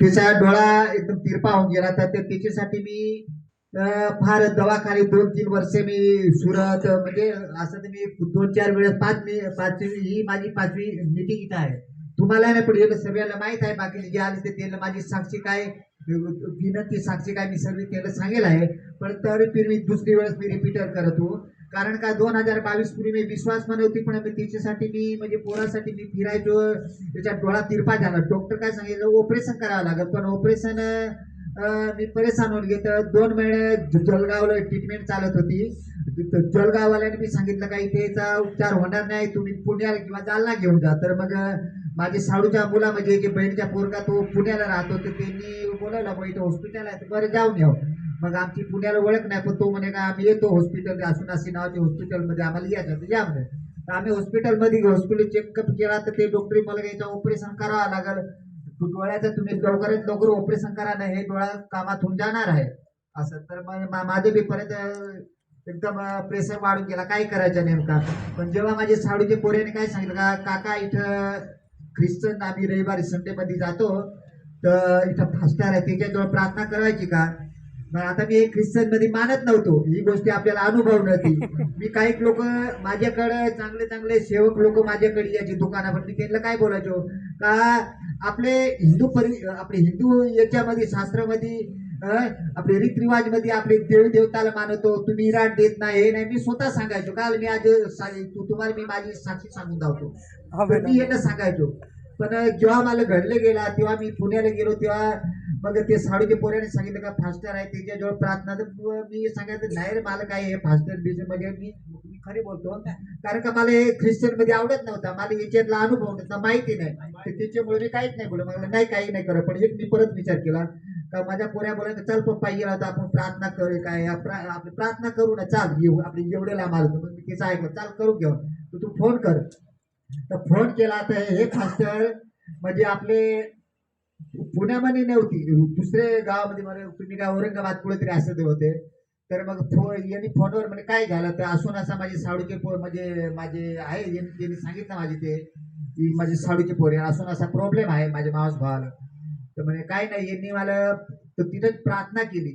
तिचा डोळा एकदम तिरपा होऊन गेला. तर ते तिच्यासाठी मी फार दवाखाने दोन तीन वर्ष मी सुरत म्हणजे असं तर मी दोन चार वेळेस पाच मी पाचवी ही माझी पाचवी मिटिंग इथं आहे. तुम्हाला नाही पण हे सगळ्याला माहीत आहे बाकी जे आले ते त्याला माझी साक्षी काय विनंती साक्षी काय मी सर्व त्याला सांगेल आहे. पण तरी फिर मी दुसरी वेळेस मी रिपीटर करत. हो कारण का दोन हजार बावीस पूर्वी मी विश्वास होती पण तिच्यासाठी मी म्हणजे पोरासाठी मी फिरायचो त्याच्या डोळा तिरपा झाला. डॉक्टर काय सांगितलं ऑपरेशन करावं लागत पण ऑपरेशन मी परेशान होऊन घेत दोन महिने जलगावला ट्रीटमेंट चालत होती. जलगाववाल्याने जळगाववाल्याने मी सांगितलं का इथेचा उपचार होणार नाही तुम्ही पुण्याला किंवा जालना घेऊन जा. तर मग माझ्या माझी साडूच्या मुला म्हणजे बहिणीच्या पोरगा तो पुण्याला राहतो तर त्यांनी बोलावला मग इथं हॉस्पिटल आहे तर बरं जाऊन येऊ. मग आमची पुण्याला ओळख नाही पण तो म्हणे का आम्ही येतो हॉस्पिटल असूनासी नावाच्या हॉस्पिटलमध्ये आम्हाला यायचं तर या म्हणे. तर आम्ही हॉस्पिटलमध्ये हॉस्पिटल चेकअप केला तर ते डॉक्टरी मला याचं ऑपरेशन करावं लागल. डोळ्याचं तुम्ही लवकरात लवकर ऑपरेशन करा ना हे डोळा कामात होऊन जाणार आहे. असं तर मग मा- माझं बी परत एकदम प्रेशर वाढून गेला. काय करायचं नेमका? पण जेव्हा माझे साडूचे पोऱ्याने काय सांगितलं का काका इथं ख्रिश्चन आम्ही रविवारी संडेमध्ये जातो तर इथं फास्टार आहे त्याच्याजवळ प्रार्थना करायची का? मग आता मी ख्रिश्चनमध्ये मानत नव्हतो. ही गोष्टी आपल्याला अनुभव नव्हती. मी काही लोक माझ्याकडे चांगले चांगले सेवक लोक माझ्याकडे यायचे दुकानावर. मी त्यांना काय बोलायचो? का आपले हिंदू परि आपले हिंदू याच्यामध्ये शास्त्रामध्ये आपले रीतरिवाजमध्ये आपले देवी देवताला मानतो. तुम्ही इराण देत नाही हे नाही. मी स्वतः सांगायचो काल मी आज तुम्हाला मी माझी साक्षी सांगून धावतो. मी हे सांगायचो. पण जेव्हा मला घडले गेला तेव्हा मी पुण्याला गेलो तेव्हा मग ते साडूचे पोराने सांगितलं का फास्टर आहे त्याच्याजवळ प्रार्थना तर मी सांगायचं नाही रे मला काय हे फास्टर बिजन म्हणजे मी मी खरी बोलतो. कारण का मला हे ख्रिश्चनमध्ये आवडत नव्हता. मला याच्यातला अनुभव नव्हता माहिती नाही. तर त्याच्यामुळे मी काहीच नाही बोललो. मला नाही काही नाही करत. पण एक मी परत विचार केला का माझ्या पोऱ्या बोलायचं चल पप्पा गेला होता आपण प्रार्थना करू काय आपण प्रा- आपली प्रार्थना करू ना चाल येऊ आपली एवढे लांब आलो मग मी तिचं ऐकलं चाल करू घेऊ तर तू फोन कर. तर फोन केला तर हे फास्टर म्हणजे आपले पुण्यामध्ये नव्हती. दुसरे गावामध्ये मला तुम्ही काय औरंगाबाद पुढे तरी असं होते. तर मग फो यांनी फोनवर म्हणजे काय झालं? तर असून असा माझे साडूचे पोर म्हणजे माझे आहे. यांनी त्यांनी सांगितलं माझे ते की माझे साडूचे पोर आहे. असून असा प्रॉब्लेम आहे माझ्या मावस भावाला. तर म्हणे काय नाही. यांनी मला तर तिथं प्रार्थना केली.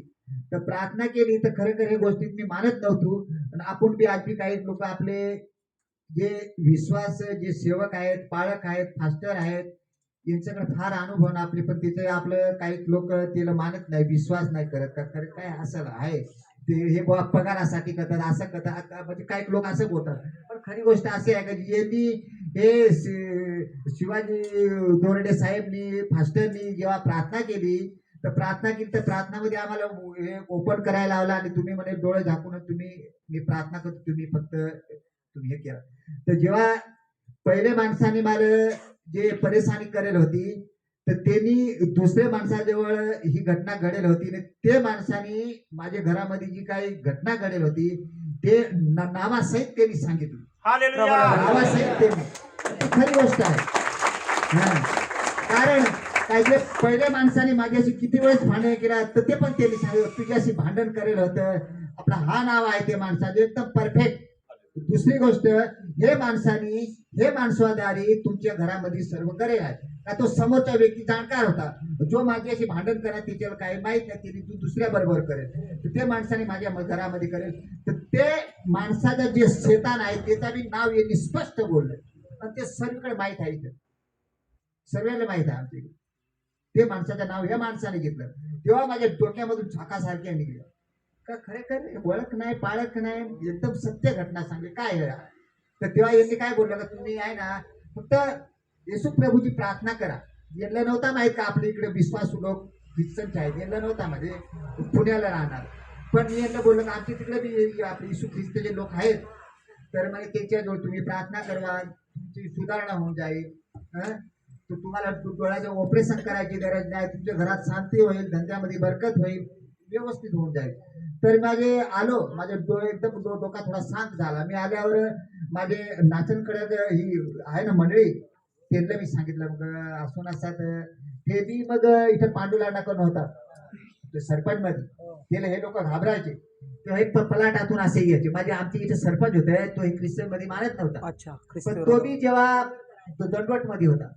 तर प्रार्थना केली. तर खरं हे गोष्टीत मी मानत नव्हतो. आणि आपण बी आज बी काही लोक आपले जे विश्वास जे सेवक आहेत पाळक आहेत फास्टर आहेत यांच्याकडे फार अनुभव ना आपली पण तिथे आपलं काही लोक तिला मानत नाही विश्वास नाही करत. का खरं काय असं आहे? ते हे पगारासाठी करतात असं करतात. म्हणजे काही लोक असं बोलतात. पण खरी गोष्ट अशी आहे का यांनी हे शिवाजी दोरडे साहेबनी फास्टरनी जेव्हा प्रार्थना केली तर प्रार्थना केली तर प्रार्थनामध्ये आम्हाला हे ओपन करायला लावलं आणि तुम्ही म्हणे डोळे झाकून तुम्ही मी प्रार्थना करतो तुम्ही फक्त तुम्ही हे केलं तर जेव्हा पहिले माणसाने मला जे परेशानी करेल होती तर त्यांनी दुसऱ्या माणसाजवळ ही घटना घडेल होती आणि ते माणसाने माझ्या घरामध्ये जी काही घटना घडेल होती ते नावासहित त्यांनी सांगितलं. नावासहित त्यांनी. खरी गोष्ट आहे. कारण काय जे पहिल्या माणसाने माझ्याशी किती वेळेस भांडण केला तर ते पण त्यांनी सांगितलं तुझ्याशी भांडण करेल होतं. आपलं हा नाव आहे ते माणसाचं एकदम परफेक्ट दुसरी गोष्ट हे माणसाने हे माणसाद्वारे तुमच्या घरामध्ये सर्व करेल आहे का तो समोरचा व्यक्ती जाणकार होता. जो माझ्याशी भांडण करा त्याच्यावर काही माहीत नाही त्याने तू दुसऱ्या बरोबर करेल. तर ते माणसाने माझ्या घरामध्ये करेल. तर ते माणसाचं जे शेतान आहे त्याचा मी नाव यांनी स्पष्ट बोललं. आणि ते सर्वकडे माहीत आहे इथं. सर्वांना माहीत आहे आमच्या ते माणसाचं नाव या माणसाने घेतलं. तेव्हा माझ्या डोक्यामधून झाकासारख्या निघल्या का खरेखर ओळख नाही पाळख नाही एकदम सत्य घटना सांगली. काय तर तेव्हा यांनी काय बोललं का तुम्ही आहे ना फक्त येसू प्रभूची प्रार्थना करा. यांना नव्हता माहीत का आपल्या इकडे विश्वासू लोक ख्रिश्चनचे आहेत? यांना नव्हता म्हणजे पुण्याला राहणार. पण मी यांना बोललो का आमच्या तिकडे बी आपले येशू ख्रिस्तचे लोक आहेत. तर म्हणजे त्यांच्याजवळ तुम्ही प्रार्थना करवा तुमची सुधारणा होऊन जाईल. तर तुम्हाला डोळ्याचं ऑपरेशन करायची गरज नाही. तुमच्या घरात शांती होईल धंद्यामध्ये बरकत होईल. व्यवस्थित होऊन जाईल. तर माझे आलो माझे डोळे एकदम डोका थोडा शांत झाला. मी आल्यावर माझे नाचनकडे ही आहे ना मंडळी त्यांना मी सांगितलं मग असून असतात ते बी मग इथं पांडुला टाकून होता? सरपंच मध्ये. त्याला हे लोक घाबरायचे. तेव्हा एक प- पलाटातून असे यायचे. माझे आमचे इथे सरपंच होते तो हे ख्रिश्चनमध्ये मानत नव्हता. पण तो बी जेव्हा दंडवटमध्ये होता.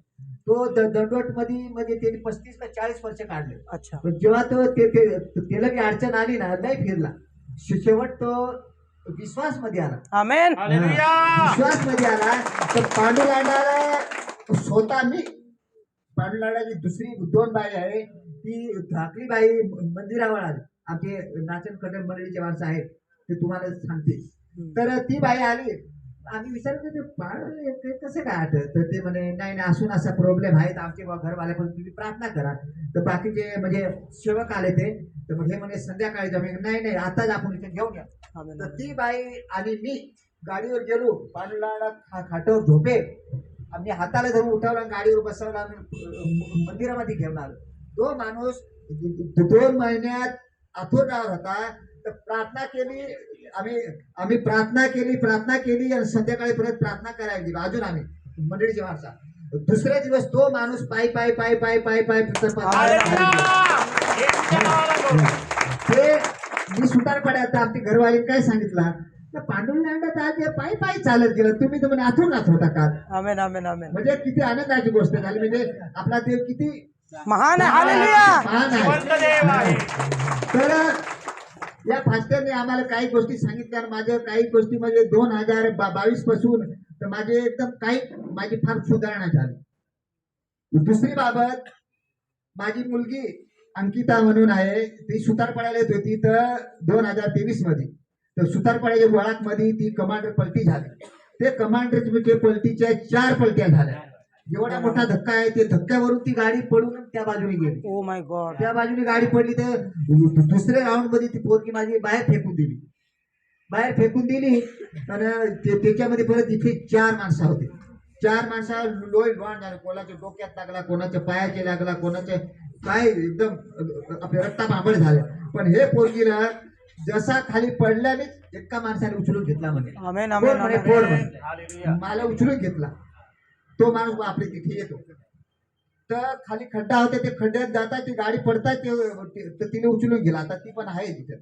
तो दंडवटमध्ये म्हणजे त्यांनी पस्तीस का चाळीस वर्ष काढले. अच्छा. पण जेव्हा तो ते ते- त्याला की अडचण आली ना नाही फिरला. शेवट तो विश्वासमध्ये आला. आमेन. विश्वासमध्ये आला. तर पांडुलांडाला स्वतः मी पांडुलांडाची दुसरी दोन बाई आहे ती धाकली बाई मंदिरावर आली. आमचे नाचन कटन मंडळीचे माणसं आहेत ते तुम्हाला सांगते. तर ती बाई आली. आम्ही विचारलं ते बाळ कसं काय आठवत तर ते म्हणे नाही नाही असून असा प्रॉब्लेम आहे तर आमचे घरवाले पण तुम्ही प्रार्थना करा. तर बाकीचे म्हणजे सेवक आले ते तर मग हे म्हणे संध्याकाळी जाऊ नाही नाही आताच आपण इथे घेऊन या. तर ती बाई आणि मी गाडीवर गेलो पांडुलाला खा खाटावर झोपे आम्ही हाताला धरून उठवला आणि गाडीवर बसवला मंदिरामध्ये घेऊन आलो. तो माणूस दोन महिन्यात अथोरावर होता. प्रार्थना केली आम्ही आम्ही प्रार्थना केली प्रार्थना केली आणि संध्याकाळी परत प्रार्थना करायला गेलो. अजून आम्ही मंडळीची माणसा. दुसऱ्या दिवस तो माणूस पायी पायी पायी पायी पायी पायी ते मी सुतार पडायचा आमच्या घरवाली काय सांगितलं? तर पांडुरंगात आज पायी पायी चालत गेलं. तुम्ही तर म्हणे आथून राहत होता का आमेन आमेन आमेन. म्हणजे किती आनंदाची गोष्ट झाली. म्हणजे आपला देव किती महान महान आहे. आम्हाला काही गोष्टी सांगितल्या आणि माझ्या काही गोष्टी म्हणजे दोन हजार बावीसपासून तर माझे एकदम काही माझी फार सुधारणा झाली. दुसरी बाबत माझी मुलगी अंकिता म्हणून आहे ती सुतारपाड्याला येत होती तर दोन हजार तेवीसमध्ये. तर सुतारपाड्याच्या वळाकमध्ये ती कमांडर पलटी झाली. ते कमांडर पलटीच्या चार पलट्या झाल्या. एवढा मोठा धक्का आहे ते धक्क्यावरून ती गाडी पडून त्या बाजूने गेली. ओ माय गॉड त्या बाजूने गाडी पडली तर दुसऱ्या राऊंडमध्ये ती पोरगी माझी बाहेर फेकून दिली. बाहेर फेकून दिली आणि त्याच्यामध्ये परत इथे चार माणसं होते. चार माणसा लोय लोण झाले. कोणाच्या डोक्यात लागला कोणाच्या पायाचे लागला कोणाच्या काय एकदम अ- आपले रट्टा भांबळ झाले पण हे पोरगीला जसा खाली पडल्यानेच एका माणसाने उचलून घेतला म्हणे? मला उचलून घेतला. तो माणूस आपले तिथे येतो. तर खाली खड्डा होते ते खड्ड्यात जातात ती गाडी पडतात ते ते- तर तिला उचलून गेला आता ती पण आहे तिथं.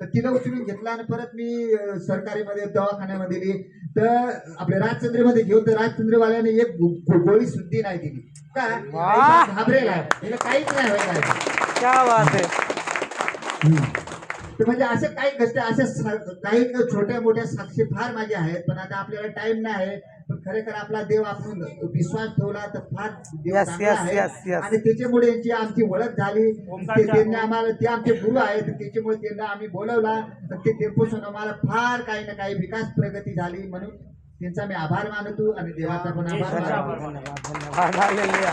तर तिला उचलून घेतला आणि परत मी अं, सरकारीमध्ये दवाखान्यामध्ये गेली तर आपल्या राजचंद्रमध्ये घेऊन तर राजचंद्रवाल्याने एक गोळी सुद्धी नाही दिली. का! घाबरेल. काहीच नाही तर म्हणजे असे काही गोष्टी असे सा- काही छोट्या मोठ्या साक्षी फार माझ्या आहेत पण आता आपल्याला टाइम नाही आहे. खरेखर आपला देव आपण विश्वास ठेवला तर फार देव Yes, चांगला yes, आहे. yes, yes. आणि त्याच्यामुळे यांची आमची ओळख झाली ते- त्यांनी आम्हाला ते आमचे गुरु आहेत त्याच्यामुळे त्यांना आम्ही बोलवला तर ते तेपासून आम्हाला फार काही ना काही विकास प्रगती झाली म्हणून त्यांचा मी आभार मानतो आणि देवाचा पण आभार मानतो धन्यवाद धन्यवाद हालेलुया